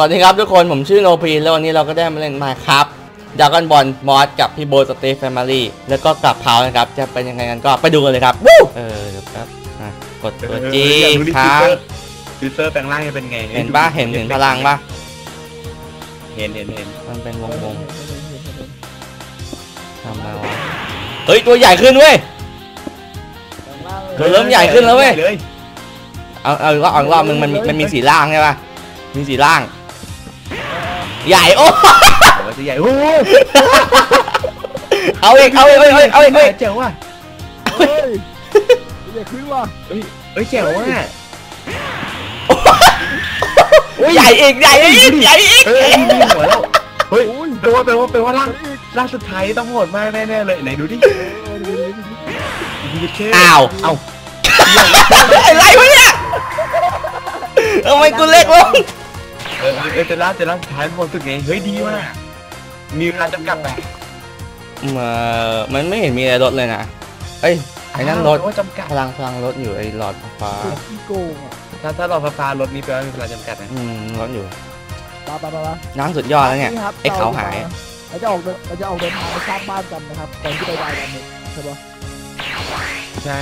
วัสดีครับทุกคนผมชื่อโนพีแล้ววันนี้เราก็ได้มาเล่นมาครับดากอนบอลมอสกับพี่โบสเตฟแฟมิลี่แล้วก็กับเพานะครับ จะเป็นยังไงกันก็ไปดูกันเลยครับวู้เออเดี๋ยวแป๊บอะกดตัวจีอยากรู้ดิค้างฟิวเซอร์แปลงร่างจะเป็นไงเห็นปะเห็นเห็นพลังปะเห็นเห็นเห็นมันเป็นวงวงๆทำอะไรวะเฮ้ยตัวใหญ่ขึ้นเว้ยเริ่มใหญ่ขึ้นแล้วเว้ยเลยเอาเอาอีกรอบเอาอีกรอบมึงมันมีมันมีสีล่างใช่ปะมีสีล่าง ใหญ่โอ้โอ้ยจะใหญ่โอ้ยเอาอีกเอาอีกเอาอีกเอาอีกเอาอีกเจ๋งว่ะเฮ้ยอย่าขึ้นว่ะเอ้ยเจ๋งว่ะใหญ่อีกใหญ่อีกใหญ่อีกเฮ้ยมีหัวแล้วเฮ้ยโอ้ยแปลว่าแปลว่าแปลว่าร่างอีกร่างสุดท้ายต้องโหดมากแน่ๆเลยไหนดูดิดีเท่อ้าวเอ้าอะไรวะเนี่ยทำไมกูเล็กลง เออเออแต่ร่างแต่ร่างสุดท้ายมันรู้สึกไงเฮ้ยดีมากมีเวลาจำกัดไหมเออมันไม่เห็นมีอะไรลดเลยนะ เอ้ยไอ้นั่นลดว่าจำกัดพลังพลังลดอยู่ไอ้หลอดฟ้าสุดที่โกงอะถ้าถ้าเราฟ้ารถนี้แปลว่ามีเวลาจำกัดนะอืมลดอยู่ปาปาปาปาน้ำสุดยอดแล้วเนี่ยครับไอ้เขาหายเราจะออกเดินเราจะออกเดินทางไปสร้างบ้านกันนะครับก่อนที่ไปดาวดาวนึงใช่ปะใช่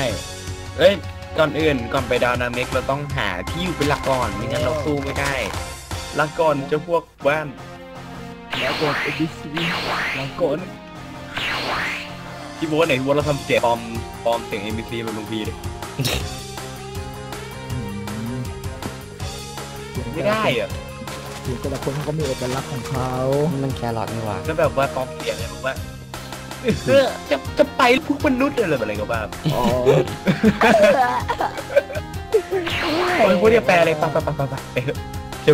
เอ้ยก่อนอื่นก่อนไปดาวนาเมกเราต้องหาที่อยู่เป็นหลักก่อนไม่งั้นเราสู้ไม่ได้ห ลักก่อนเจ้าพวกบ้านแล้วกด ABC หลักก่อนพี่โบ๊ทไหนพี่โบ๊ทเราทำเสียงปลอมปลอมเสียง NPC เป็นลุงพีดิไม่ได้อะเสียงแต่ละคนเขาก็มีเอกลักษณ์ของเขามันแครอทนี่หว่าแล้วแบบว่าปลอมเสียงไงบอกว่าเออจะจะไปพวกมนุษย์อะไรแบบอะไรก็บ้าอ๋อโอ้ยพวกเนี้ยแปลอะไรไปไปไปไปไป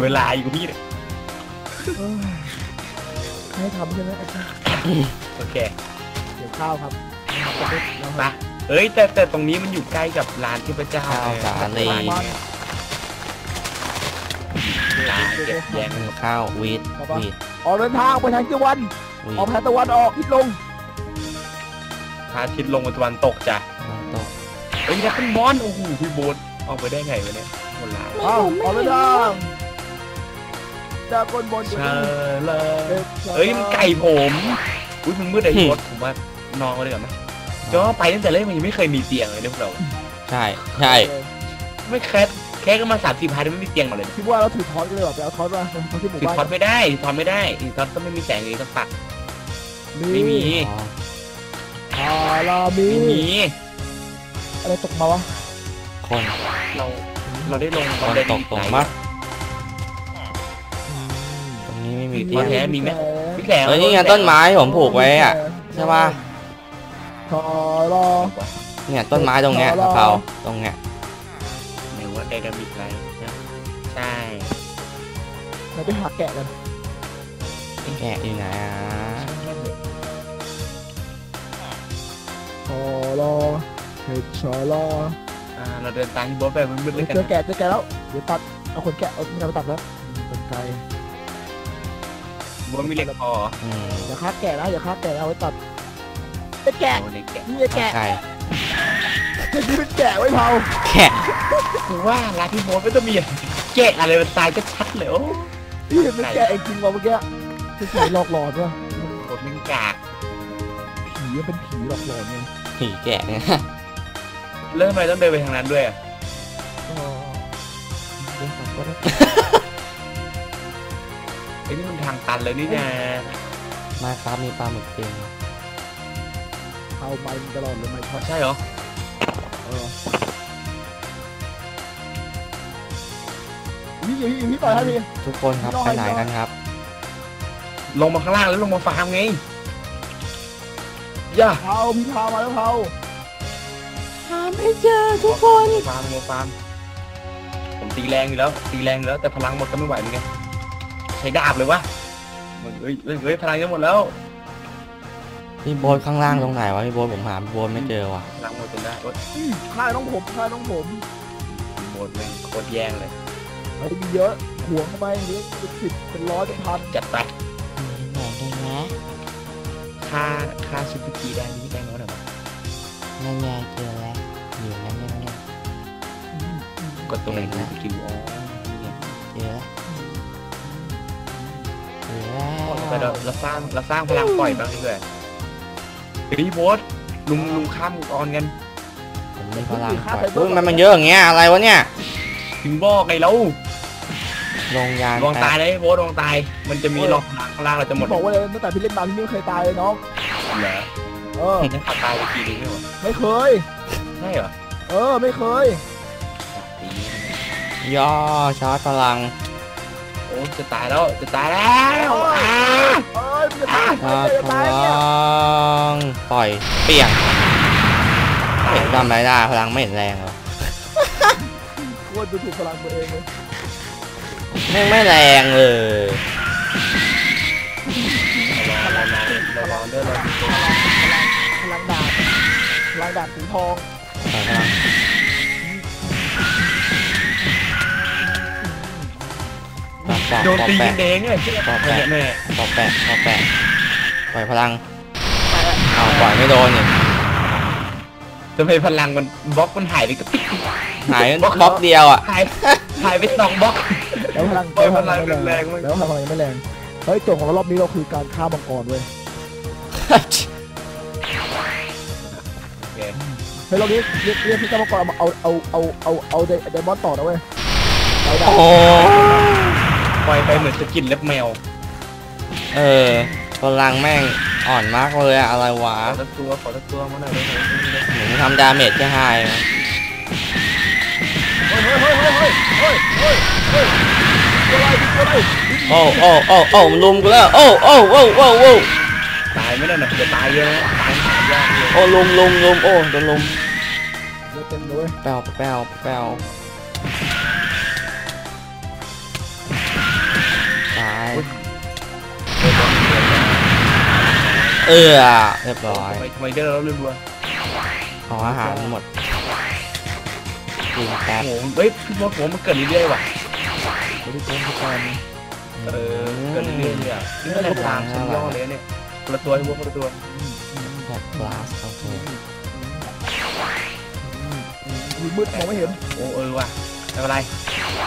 ไปเถอะเสียเวลาอยู่กับพี่เนี่ยให้ทำใช่ไหมไอ้ข้าวโอเค เดี๋ยวข้าวครับจะได้เราไปเอ้ยแต่แต่ตรงนี้มันอยู่ใกล้กับร้านเทพเจ้าข้าวสาลีร้านเนี่ยร้านเก็บแยงข้าววีดวีดออกเดินทางไปทางตะวันวีออกดทางตะวันออกทิศลงพระอาทิตย์ลงตะวันตกจ้ะตกเอ้ยแล้วเป็นมอนโอ้โหพี่โบ๊ทออกไปได้ไงวะเนี่ยคนร้ายอ้าวออกเดินทาง จากคนบนเชอเลยเอ้ยมันไก่ผมอุ้ยมันมืดไอ้โบ๊ทผมว่านอนกันเลยก่อนไหมก็ไปตั้งแต่แรกมันยังไม่เคยมีเตียงเลยเนี่ยพวกเราใช่ใช่ไม่แค่แค่ก็มาสามสี่พันไม่มีเตียงมาเลยคิดว่าเราถือทอดกันเลยแบบไปเอาทอดมาทอดที่หมู่ถือบ้านทอดไม่ได้ถือทอดไม่ได้ถือทอดก็ไม่มีแสงเลยต้องปักไม่มีอ๋ออ่าเรามีไม่มีอะไรตกมาวะคนเราเราได้ลงคนได้ตดีกตรงไห ม่มีมีเตียงแท้มีไหมพี่แขกเฮ้ยนี่ไงต้นไม้ผมผูกไว้อะใช่ปะทอรอ เนี่ยต้นไม้ตรงเนี้ยรอกะเพราตรงเนี้ยไหนว่าไดนามิกไรใช่เราไปหาแกะกันแกะอยู่ไหนอะทอรอเห็ดชอรออ่าเราเดินตามที่โบ๊ทไปมันมืดเลยกันเจอแกะเจอแกะแล้ว เดี๋ยวตัด เอาคนแกะเอาไม่ได้ไปตัดแล้วเป็นไกลโบ๊ทมีเหล็กพออืมอย่าฆ่าแกะนะอย่าฆ่าแกะเอาไว้ตัดไอ้แกะโอ้เหล็กแกะนี่ไอ้แกะใช่นี่เป็นแกะไว้เผาแกะกูว่าร้านที่โบ๊ทไม่ต้องมีแกะอะไรมันตายก็ชัดเลยโอ้นี่เป็นแกะจริงว่ะเมื่อกี้เป็นผีหลอกหลอนว่ะโบ๊ทมันกากผีมันเป็นผีหลอกหลอนไงผีแกะเนี่ยเริ่มทำไมต้องเดินไปทางนั้นด้วยอะก็เดินตัดก็ได้ ไอ้นี่มันทางตันเลยนี่นะมาครับมีปลาหมึกจริงเข้าไม้ตลอดเลยไม้ช็อตใช่เหรอเออพี่อยู่พี่อยู่พี่ต่อยให้พี่ ทุกคนครับไปไหนกันครับ ลงมาข้างล่างแล้วลงมาฟาร์มไงย่าเผาพี่พามาแล้วเผาหาไม่เจอทุกคนฟาร์มลงมาฟาร์มผมตีแรงอยู่แล้วตีแรงอยู่แล้วแต่พลังหมดก็ไม่ไหวเหมือนกัน ใช้ดาบเลยวะเฮ้ยเฮ้ยเฮ้ยพลังจะหมดแล้วพี่โบ๊ทข้างล่างตรงไหนวะพี่โบ๊ทผมหาพี่โบ๊ทไม่เจอว่ะพลังหมดจนได้โอ๊ยอื้อฆ่าน้องผมฆ่าน้องผมหมดเลยโคตรแย่งเลย ไอ้มีเยอะห่วงทำไมเยอะเป็นสิบเป็นร้อยเป็นพันจัดไปไหนกันนะค่าค่าซูเปอร์กีได้นี่ได้แล้วเหรอนั่นไงเจอแล้วอยู่นั่นนั่นนั่นอืมอืมกดตรงไหนซูเปอร์กีอ๋อนี่ไงเจอ แต่เราเราสร้างเราสร้างพลังปล่อยบ้างดีกว่าเฮ้ยโบสลุงลุงข้ามมังกรกันผมมีพลังก่อนอุ้ยมันมันเยอะอย่างเงี้ยอะไรวะเนี่ยถึงบอกไงแล้วลงยานลองตายเลยโบสลองตาย มันจะมีหลอกพลังข้างล่างเราจะหมดพี่บอกว่าเลยตั้งแต่พี่เล่นมาพี่ไม่เคยตายเลยน้องเหรอเออนั่นขับตายไปทีนึงไม่หมดไม่เคยใช่เหรอเออไม่เคยตีเนี่ยย่อชาร์จพลังโอ้ จะตายแล้วจะตายแล้วอ่าเอ้ยมันจะตายชาร์จมันจะพตายลัเนี่ยงปล่อยเปียงไม่เห็นทำอะไรได้พลังไม่เห็นแรงหรอกโคตรดูถูกพลังตัวเองเลยแม่งไม่แรงเลยเรารอเรารอเดินเราพลังดาบพลังดาบสีทองปล่อยพลัง กปอกโดนปอกตีแปะกันเองเนี่ยปอกแม่แปะแม่ปอกแปะปอกแปะปล่อยพลังเอาปล่อยไม่โดนนี่ทำไมพลังมันบล็อกมันหายไปกับหายบล็อกเดียวอะหายหายไปสองบล็อกแล้วพลังปล่อยพลังไม่แรงมากแล้วพลังยังไม่แรงเฮ้ยโจทย์ของเรารอบนี้เราคือการฆ่ามังกรเว้ยโอเคเฮ้ยรอบนี้เรียกเรียกพี่เจ้ามังกรเอาเอาเอาเอาเอาเอาไดไดมอนด์ต่อนะเว้ยเราได้โอ้ ปล่อยไปเหมือนสกินเล็บแมวเออพลังแม่งอ่อนมากเลยอะอะไรวะขอสักตัวขอสักตัวมาหน่อยเลยหนูทำดาเมจแค่ไฮนะเฮ้ยเฮ้ยเฮ้ยเฮ้ยเฮ้ยเฮ้ยเฮ้ยตัวอะไรตัวอะไรโอ้โอ้โอ้โอ้มันลุมกูแล้วโอ้โอ้โอ้โอ้โอ้ตายไม่ได้นะจะตายเยอะนะตายหายากเลยโอ้ลุมลุมลุมโอ้โดนลุมเลือดเต็มเลยเว้ยแปวแปวแปว เออเรียบร้อยทำไมทำไมเดินแล้วรัวขออาหารหมดกินแป๊บๆโอ้โหเฮ้ยพี่บอสผมมันเกิดเรื่อยๆว่ะบริกรทุกคนเออเกิดเรื่อยๆเลยอะนี่มันแหละตามชั้นย่อเลยเนี่ยคนละตัวพี่บอสคนละตัวแบบกลาสโอเคมีมืดมองไม่เห็นโอ้เออว่ะไม่เป็นไร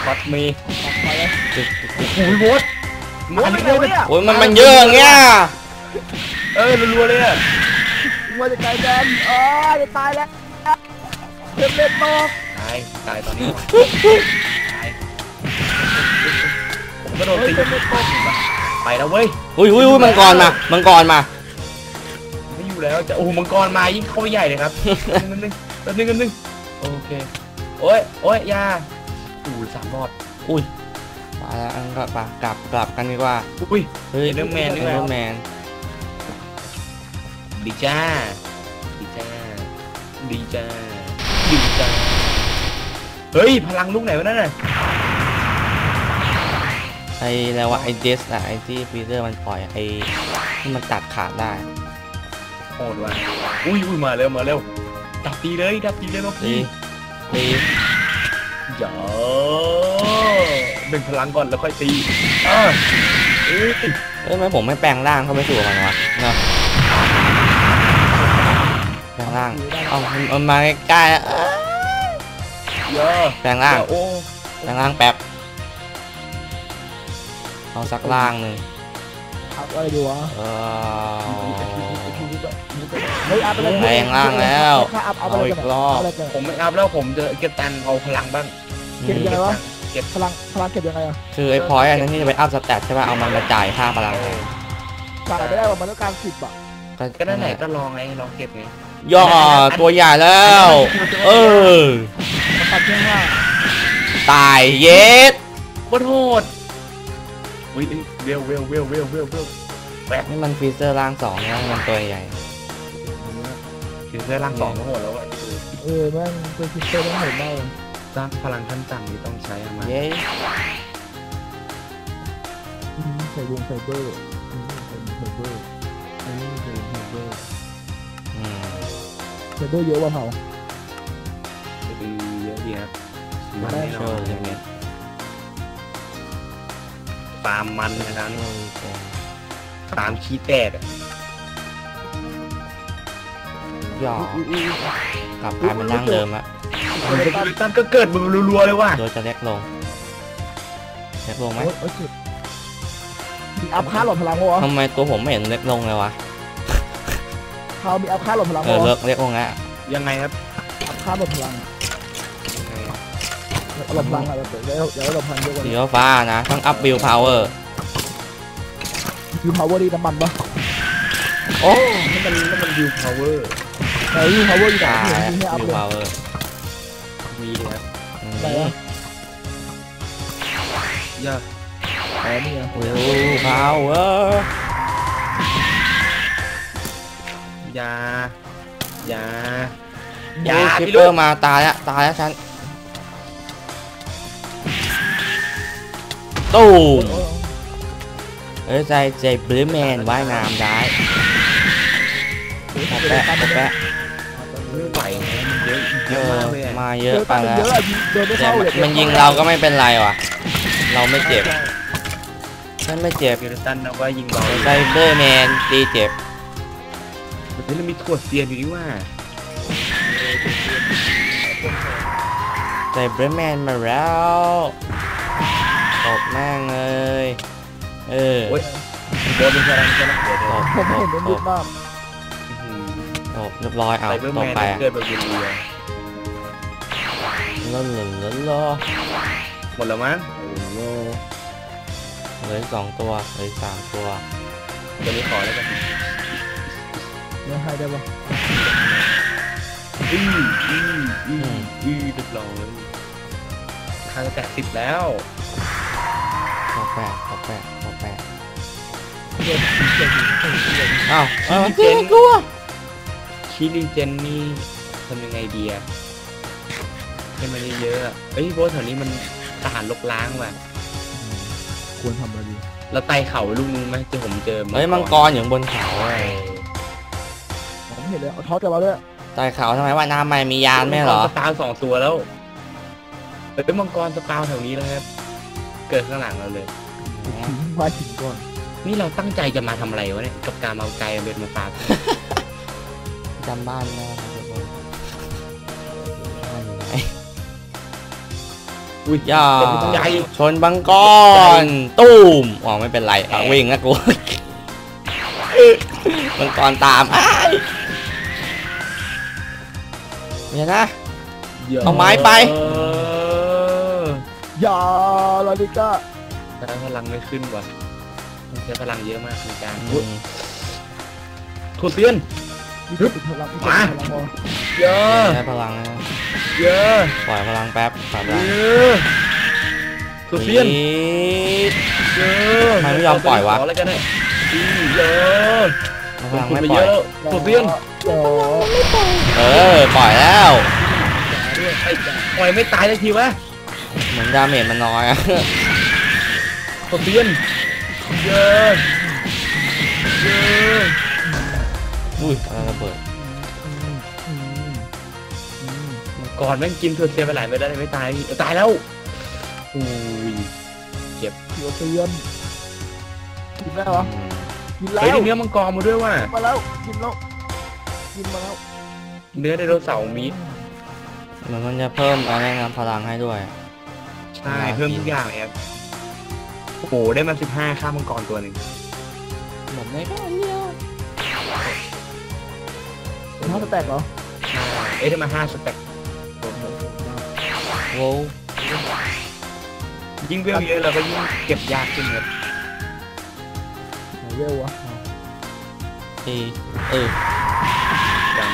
บอสมีตัดไปแล้วตึกตึกตึกโอ้ยบอสมาเรื่อยๆเลยโอ้ยมันมันเยอะอย่างเงี้ย เออรัวๆเลยอะว่าจะไกลกันเอ้ยจะตายแล้วเล่นเล่นนอกตายตายตอนนี้ตายผมก็โดนเฮ้ยตีเล่นเล่นนอกไปแล้วเว้ยอุ้ยอุ้ยอุ้ยมังกรมามังกรมาไม่อยู่แล้วจะโอ้โหมังกรมายิ่งเข้าไปใหญ่เลยครับนึงนึงนึงนึงนึงโอเคโอ้ยโอ้ยยาอู้สามรอดอุ้ยไปแล้วอันก็ไปกลับกลับกันดีกว่าอุ้ยเฮ้ย Enderman นี่แหละเอร์แมน ดีจ้า ดีจ้า ดีจ้า ดีจ้า เฮ้ย พลังลูกไหนวะนั่นน่ะไอ้แล้วว่าไอ้เดสอะไอ้ที่ฟีเซอร์มันปล่อยไอ้ที่มันตัดขาดได้โหดว่ะอุ้ยอุ้ยมาเร็วมาเร็วดับตีเลยดับตีเลยน้องตีพี่ตีอย่าดึงพลังก่อนแล้วค่อยตีเออเอ้ยเอ้ยทำไมผมไม่แปลงร่างเข้าไปสู่มันวะเนาะ แปลงร่างเอ้ามันมันมาใกล้ๆแล้วเอ้ยเยอะแปลงร่างโอ้แปลงร่างแป๊บเอาสักร่างหนึ่งเอาอะไรดีวะเออเฮ้ยอัพอะไรแปลงร่างแล้วค่าอัพเอาเอาอะไรอีกันกรอบเอาอะไรกันผมไม่อัพแล้วผมจะเก็บตันเอาพลังบ้างเก็บยังไงวะเก็บพลังพลังเก็บยังไงอะคือไอ้พอยต์อันนั้นที่จะไปอัพสแตทใช่ป่ะเอามันมาจ่ายค่าพลังแทนจ่ายไม่ได้ว่ามันต้องการสิบอะก็นั่นแหละก็ลองไงลองเก็บไง ย่อตัวใหญ่แล้ว เออมันตัดแค่ห้าตายเย็ดโคตรโหดอุ้ยเวลเวลเวลเวลเวลเวลนี่มันฟีเซอร์ร่างสองนะมันตัวใหญ่คือเสื้อร่างสองก็โหดแล้วอะเออแม่งเป็นซิสเตอร์ต้องเห็นมากเลยสร้างพลังขั้นต่ำที่ต้องใช้อะมาเย้อืมใส่วงไฟเบอร์ ไฟเบอร์เยอะว่ะเผาดีเยอะดีครับมันแน่นโชอนว์เลยเนี่ยตามมันนะครับโอ้ยเจ๋งตามขี้แตกอะย่ออุ้ยอุ้ยอุ้ยกลับกลายเป็นร่างเดิมละตั้นก็เกิดมือรัวๆเลยว่ะโดยจะเล็กลงเล็กลงไหมโอ้ยโอ้ยเจ็บมีอัพค่าหลดพลังวะทำไมตัวผมไม่เห็นเล็กลงเลยวะ พาวมีอัพค่าหลดพลังเออวะเลิกเล็กลงแล้วยังไงครับอัพค่าหลดพลังยังไงอะหลดพลังอะไรเดี๋ยวเดี๋ยวเดี๋ยวหลดพลังเยอะกว่าสีนี้ฟ้านะต้องอัพบิลพาวเวอร์คือ power ดีน้ำมันปะโอ้นี่มันนี่มันยูพาวเวอร์เออยู power อยู่ไหนตายที่ให้อัพบิลเลยพาวเวอร์มีเลยครับไหนอะย่าอ๋อนี่ไงโอ้พาวเวอร์ ยายาโอ้คิปเปอร์มาตายแล้วตายแล้วฉันตูมโอ้เอ้ยใจใจบลิแมนว่ายน้ำได้โหขอแปะขอแปะไม่ไหวไงมันเยอะเยเออะอมากเลยอะมาเยเยอะอะไปไปแล้วเยอะอะเดินไม่แต่เข้าเลยมันยิงเราก็ไม่เป็นไรว่ะ เราไม่เจ็บฉันไม่เจ็บเกลตันนะว่ายิงเบาไซเบอร์แมนตีเจ็บเฮ้ยเรามีถั่วเซียนอยู่นี่ว่าไซเบอร์แมนมาแล้วตบแม่งเลย เออโอ้ยโดนเป็นพลังชนะเดี๋ยวตเดี๋ยวบผมตเห็บนเป็นตรูบปมากอื้อหือตบเรียบร้อยเอาไซเบอร์ต่แมอนไปเกิดแบบเรียนเรียนล้นล้นล้นล้นหมดแล้วมั้งเหลืออกสองตัวเหลืออกสามตัว ตัวนี้ขอแล้วกัน เนี่ยให้ได้ปะอืออืออืออือเรียบร้อยคางแตะสิบแล้วขอแปะขอแปะขอแปะเดี๋ยวเดี๋ยวเดี๋ยวเดี๋ยวอ้าวเอ้าเจเจ๊นกลัวคิริเจนนี่ทำยังไงดีอะให้มันเยอะๆอะเอ้ยโบสแถวนี้มันทหารลกล้างว่ะควรทำอะไรดีแล้วไต่เขาลูกนึงไหมที่ผมเจอเฮ้ยมังกรอยู่บนเขาเว้ยผม เห็นเลยเอาท็อตกลับมาด้วยใต้เขาทำไมว่าน้ำไม่มียานไม่เหรอมังกสปาวสองตัวแล้วเอ้ยมังกรสปาวแถวนี้แล้วครับ เกิดข้างหลังเราเลยมาถึงก่อน นี่เราตั้งใจจะมาทำอะไรวะเนี่ย กับการเอาไก่เบ็ดมาฝากจำบ้านแม่ครับทุกคนบ้านอยู่ไหนอุ้ยย่าใจชนบังกรตูมอ๋อไม่เป็นไรอะวิ่งนะกู บังกรตามอ้าย เดี๋ยวนะเอาไม้ไปเอออย่าลาลิก้าแต่พลังไม่ขึ้นว่ะมันใช้พลังเยอะมากในการอืมถูดเตียน นี่คือพลังที่เป็นพลังวะเยอะใช้พลังนะเยอะปล่อยพลังแป๊บปล่อยพลังเยอะถูดเตียน ปี๊ด เยอะทำไมไม่ยอมปล่อยวะขออะไรกันเนี่ยอืมเยอะ พลังคุณไม่ไปปล่เยอยอะถูดเตียนเดี๋ยวเออปล่อยแล้วไอ้ปล่อยไม่ตายสักทีวะเหมือนดาเมจมันน้อยอะถูดเตียนเยอะเยอะอุ้ยอะไรระเบิดอืมอืมอืมก่อนแม่งกินถูดเตียนไปหลายเม็ดแล้วไม่ตายเออตายแล้วอุ้ยเดี๋ยวเตือนกินแล้วเหรออืม กินแล้เฮ้ยวได้กินเนื้อมังกรมาด้วยว่ะมาแล้วกินแล้วกินมาแล้วเนื้อไดโนเสาร์มีดเหมือนมันจะเพิ่มอะไรนะพลังให้ด้วยใช่เพิ่มทุกอย่างเลยครับโอ้โหได้มาสิบห้าข้ามังกรตัวหนึ่งหมดเลยก็อันเดียวเป็นห้าสแต็กเหรอเอ๊ะได้มาห้าสเต็กโว้วยิ่งเวลเยอะเราก็ยิ่งเก็บยากขึ้นครับไหน เวลวะตีเออจัง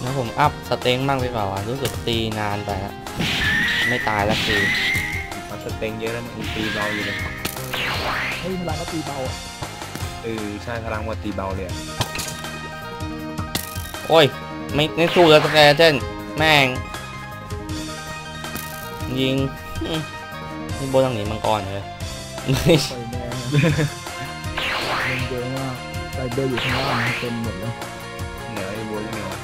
แล้วผมอัพสเต็งบ้างดีกว่าวะรู้สึกตีนานไปแล้วไม่ตายแล้วคือมาสเต็งเยอะแล้วมันตีเบาอยู่เลยเฮ้ยพลังก็ตีเบาอะเออใช่พลังวัดตีเบาเลยอะโอ้ยไม่ไม่สู้แล้วสแกเทนแม่ง ยิงอืมนี่โบต้องหนีมังกรเลย ปล่อยแม่เล่นเยอะมากใส่เบลอยู่ข้างล่างมันเต็มหมดแล้วเหนือไอ้บัวยังไงวะ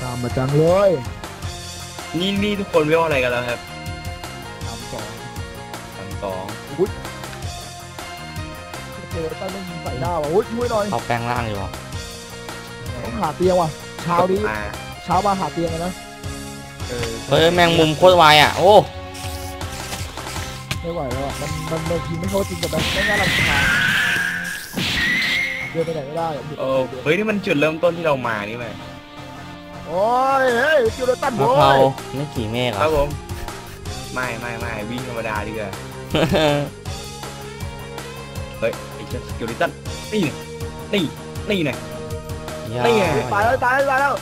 ตามมาจังเลยนี่นี่ทุกคนเวลอะไรกันแล้วครับสามสองสามสองเจอตั้งเล่นใส่หน้าว่ะอุ้ยช่วยหน่อยเขาแปลงร่างอยู่วะต้องหาเตียงว่ะเช้านี้อ่าเช้ามาหาเตียงกันนะ เอออเฮ้ยแมงมุมโคตรไวอะ โอ้ไม่ไหวแล้วอะมันมันมันยิงไม่เข้าจริงแต่แบบไม่น่ารำคาญเดินไปไหนไม่ได้อะเออเฮ้ยนี่มันจุดเริ่มต้นที่เรามานี่ไหมโอ้ยเฮ้ยจิวเลตันมะโว้เพรายไม่ขี่เมฆเหครรัอบผม ไม่ไม่ไม่วิ่งธรรมดาดีกว่าเฮ้ยไอ้เจ้าสกิลิตันนี่นี่นี่ไงยานี่ไง ตายแล้วตายแล้วตายแล้ว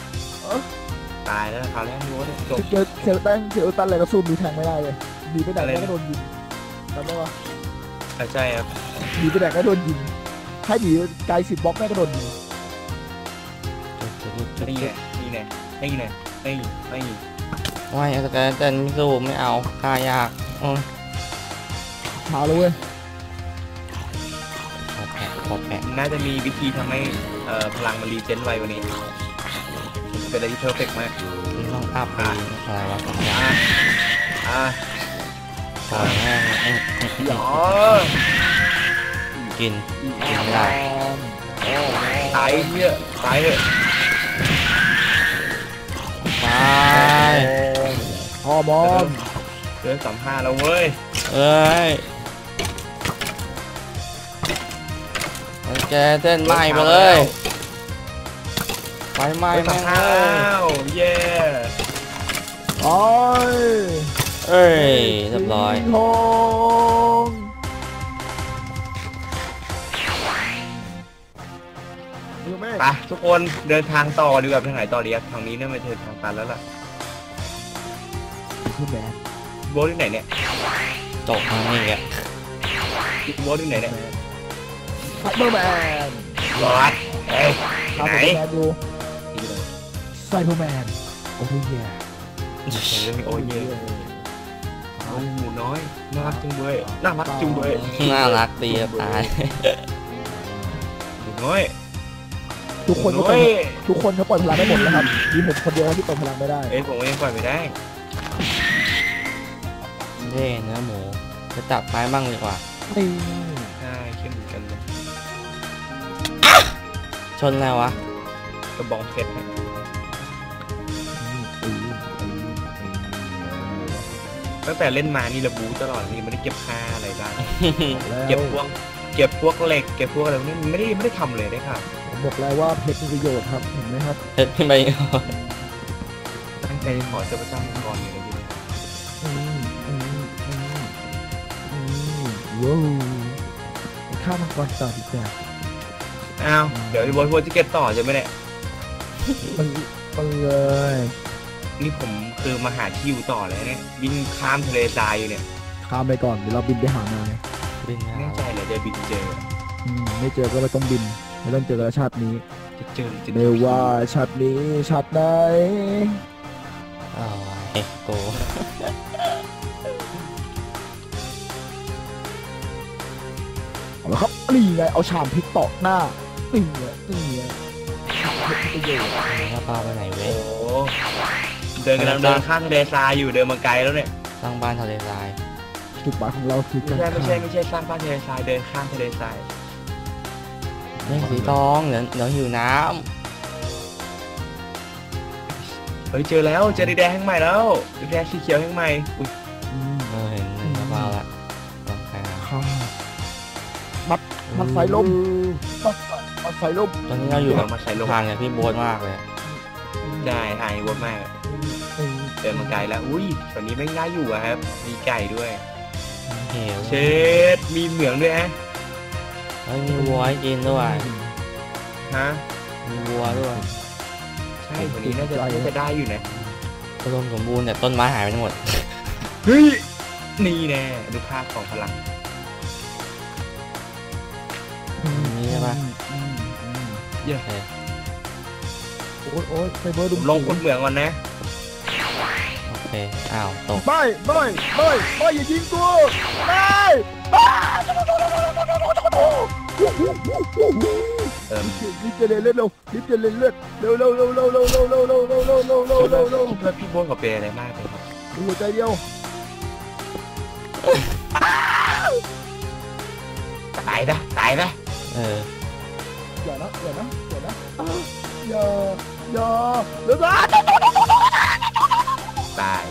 ตายแล้วคราวนี้รู้ว่าจบเจอเซลตันเซลตันอะไรก็สู้มีแทงไม่ได้เลยหนีไปไหนอะไรนะก็โดนยิงจำได้ปะอะใช่ครับหนีไปไหนก็โดนยิงให้หนีไกลสิบบล็อกแม่ก็โดนยิงนี่ไงนี่ไงนี่ไงนี่นี่ไม่สแกนเตนไม่สู้ไม่เอาฆ่ายากโอ้ยช้าเลยเว้ยขอแปะขอแปะน่าจะมีวิธีทำให้เอ่อพลังมันรีเจนไวกวันนี้ เป็นอะไรที่เพอร์เฟกต์มากนี่ต้องอัพไปอะไรวะสองอย่างอะอะปล่อยแม่งเอ้ยอ๋อกินกินไม่ได้ตายเหี้ยตายเถอะไปพ่อบอมเดือนสามห้าแล้วเว้ยเอ้ยสแกนเต้นไหม้ไปเลยไฟไหม้เดือนสาแม่มงห้าเลยแล้วเย้โอ้ยเอ้ยเรียบร้อยสิงห์ทองดูไหมไปทุกคนเดินทางต่อดีกว่าทางไหนต่อดีครับทางนี้เนี่ยไม่ใช่ทางตันแล้วล่ะคุณแมนโบทที่ไหนเนี่ยจบทางนี้แกโบทที่ไหนเนี่ยไฟเบอร์แมนรอดเอ้ยครับไหนผมแมนดู ไซเบอร์แมนโอ้ยแย่เรื่องโอ้ยเย่เอาหมูน้อยน่ารักจุงเบยน่ารักจุงเบยน่ารักดีจะตายหมูน้อยทุกคนหก็มูปล่น้ออยยทุกคนก็ปล่อยพลังได้หมดแล้วครับมีผมคนเดียวที่ปล่อยพลังไม่ได้เอ้ยผมยังปล่อยไม่ได้เท่เนื้อหมูจะจับไม้บ้างดีกว่านี่ใช่เข้มเหมือนกันเลยชนแล้ววะกระบองเพชร ตั้งแต่เล่นมานี่ระบูตลอดนี่ไม่ได้เก็บค่าอะไรบ้างแล้วเก็บพวกเก็บพวกเหล็ก เก็บพวกอะไรพวกนี้ไม่ได้ไม่ได้ทำเลยได้ค่ะผมบอกแล้วว่าเพชรมีประโยชน์ครับเห็นไหมครับเฮ็ดขึ้นไปตั้งใจขอเจ้าพระเจ้ามังกรอยู่เลยทีเดียวอืมอืมอืมอืมว้าวไปฆ่ามังกรต่อดีกว่าอ้าวเดี๋ยวไอ้บอลพวกจะเก็บต่อใช่ไหมเนี่ยมันมันเลย นี่ผมคือมาหาที่อยู่ต่อเลยเนี่ยบินข้ามทะเลทรายอยู่เนี่ยข้ามไปก่อนเดี๋ยวเราบินไปหานายบินหาแน่ใจเลยจะบินเจออืมไม่เจอก็ไม่ต้องบินไม่ต้องเจอกันชาตินี้จะเจอจะไม่ว่าชาตินี้ชาติไหนอ๋อเอ็กโกเอาละครับนี่ไงเอาชามพริกตอกหน้านี่ไงนี่ไงชามพริกประโยชน์แล้วปลาไปไหนเว้โอ้ยโห เดินกำลังเดินข้ามทะเลทรายอยู่เดินมาไกลแล้วเนี่ยสร้างบ้านทะเลทรายจุดหมายของเราคือไม่การใช่ไม่ใช่ฆ่าไม่ใช่สร้างบ้านทะเลทรายเดินข้ามทะเลทรายเม่ฆสีทองเดี๋ยวเดี๋ยวหิวน้เฮ้ยเจอแล้วเจอดีแดงแห้งใหม่แล้วดีแดงสีเขียวแห้งใหม่อุ้ยอืมำเออเห็นเห็นแล้วปลาละต้องไปหาฆ่ามันไฟลมมันมันไฟลมตอนนี้เราอยู่กับมาใส่ลงทางกับพี่โบ๊ทมากเลย ได้หายวนมากอืม เดินมาไกลแล้ว อุ้ยตอนนี้ไม่ง่ายอยู่อะครับ มีไก่ด้วย เหวเชดมีเหมืองด้วยฮะเฮ้ยมีวัวให้กินด้วยฮะมีวัวด้วยใช่วันนี้น่าจะน่าจะได้อยู่นะอุดมสมบูรณ์แต่ต้นไม้หายไปทั้งหมด เฮ้ย นี่แน่ดูภาพของพลังมีใช่ปะอืมอืมเย้โอ้ยโอ้ยไฟเบอร์ผดุมลงคนเหมืองก่อนนะโอ เคอ้าวตกไม่ไม่ไม่ไม่อย่ายิงกูไม่อ้าเออรีบเจริญเลือดเร็วรีบเจริญเลือดเร็วเร็วเร็วเร็วเร็วเร็วเร็วเร็วเร็วเร็วเร็วเร็วเร็วเร็วคิดว่าพี่โบนกับเปย์อะไรมากเลยครับหัวใจเดียวตายนะตายนะเอออย่านะอย่านะอย่านะอย่าอย่าเดี๋ยวนะ ตตาย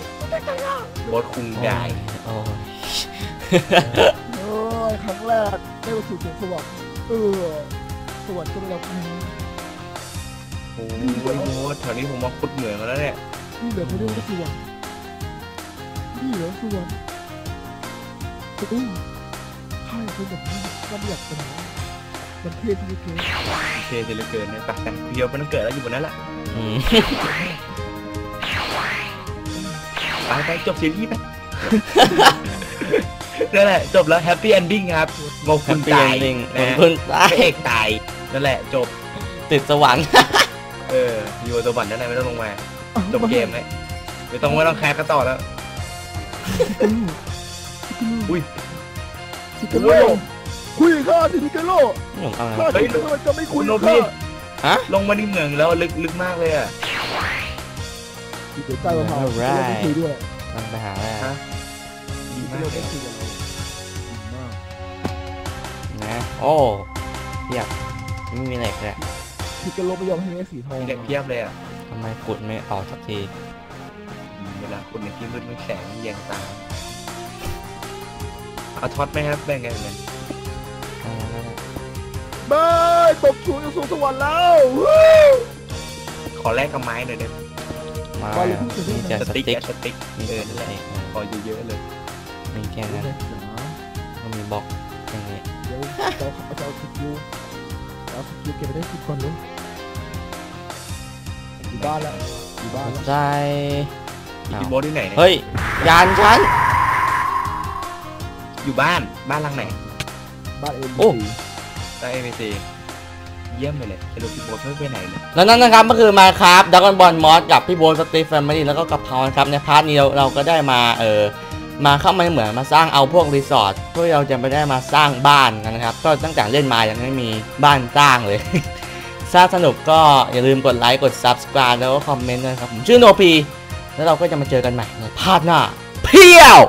บอสคุงได้โอ้ยเออครั้งแรกได้มาสู่สวนสวรรค์เออสวรรค์ก็ไม่รับนี้โอ้ยโบสแถวนี้ผมมาขุดเหมืองมาแล้วเนี่ยนี่เหลือไม่ได้ว่าสวรรค์นี่เหลือสวรรค์อู้ข้าอยากเป็นแบบนี้ก็ไม่อยากเป็นหรอกมันเท่ที่เกินโอเคจะเหลือเกินนะไปแต่เดียวมันต้องเกิดแล้วอยู่บนนั้นแหละอืม ไปไปจบซีรีส์ไปนั่นแหละจบแล้วแฮปปี้เอนดิ้งครับโงแฮคุปณปี้ตาเอยนดิ้งนะฮะคุณตาพยระเอกตายนั่นแหละจบติดสวรรค์เอออยู่บนสวรรค์นั่นแหละไม่ต้องลงมาจบเกมเลยไม่ต้องไม่ต้องแคร์กันต่อแล้วอุ้ยซิกาโร่คุยข้าสิซิกาโร่หนุ่มเอาข้านะสิทำไมจะไม่คุยคุณโนกับบิข้าลงมาในเหมืองแล้วลึกลึกมากเลยอะ เดี๋ยวใต้มะพร้าวเราไม่คุยด้วยต้องไปหาแล้วฮะดีซิมากกาโร่เลไม่ยคุยกับเราดีมากนะโอ้เทียบไม่มีเหล็กเลยซิกาโร่ไม่ยอมให้เม็ดสีทองมีเด็กเพียบเลยอะทำไมขุดไม่ออกสักที เวลาคุณในที่มืดมืดแสงแยงตาเอาท็อตไหมครับแบ่งกันกันเอาแล้วกันบายตบชูจะสู่สวรรค์แล้ววู้ขอแลกกับไม้หน่อยเด้อ มาบายเลยพี่จะมีได้แต่นะสสติ๊กติ๊กอะสติ๊กมีเอแต่อสนั่นแหละติ๊กขอเยอะๆเลยมีแค่นั้นก็มีบล็อกอย่างนี้เดี๋ยวเราจะเอาสกิลเอาสกิลเก็บไปได้สิบก่อนเลยอยู่บ้านแล้วอยู่บ้านแล้วใจพี่โบ๊ทที่ไหนเนี่ยเฮ้ย ยานฉัน อยู่บ้านบ้านหลังไหนบ้านเอ็มโอ้บีได้เอเมซี เยี่ยมไปเลยสรุปพี่โบ๊ทไม่ไปไหนเลยแล้วนั่นนะครับก็คือมาครับดักกอนบอลมอสกับพี่โบนสตีฟแฟมิลี่แล้วก็กะเพรานะครับในพาร์ทนี้เราเราก็ได้มาเออมาเข้ามาเหมือนมาสร้างเอาพวกรีสอร์ทเพื่อเราจะไม่ได้มาสร้างบ้านกันนะครับ ก็ตั้งแต่เล่นมายังไม่มีบ้านสร้างเลย ถ้าสนุกก็อย่าลืมกดไลค์กด subscribe แล้วก็คอมเมนต์ด้วยครับผมชื่อโนพีแล้วเราก็จะมาเจอกันใหม่ในพาร์ทหน้าเพียว